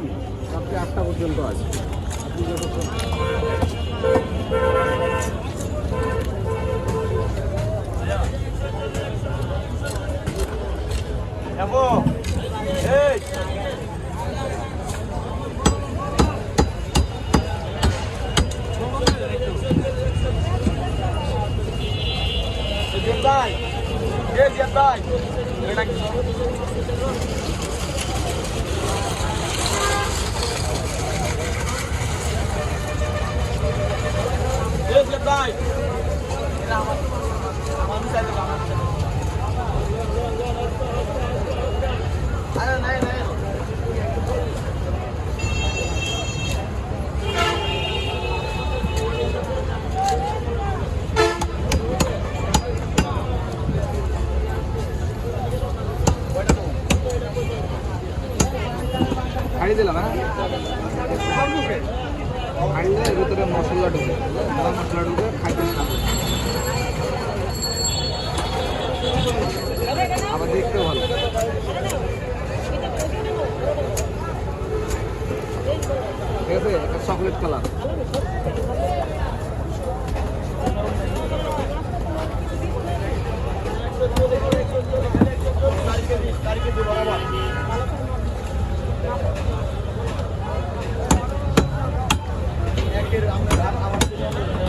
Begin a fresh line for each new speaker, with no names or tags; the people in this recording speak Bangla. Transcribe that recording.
আমি। রাত্রি আটটা পর্যন্ত আছি। আপনি যতক্ষণ
হাঁড়ি দিলাম হ্যাঁ? হাঁড়ি দিলে এর ভিতরে মশলা ঢুকে গরম মশলা ঢুকে খাইতে আবার দেখতে ভালো। ঠিক চকলেট কালার
Yeah.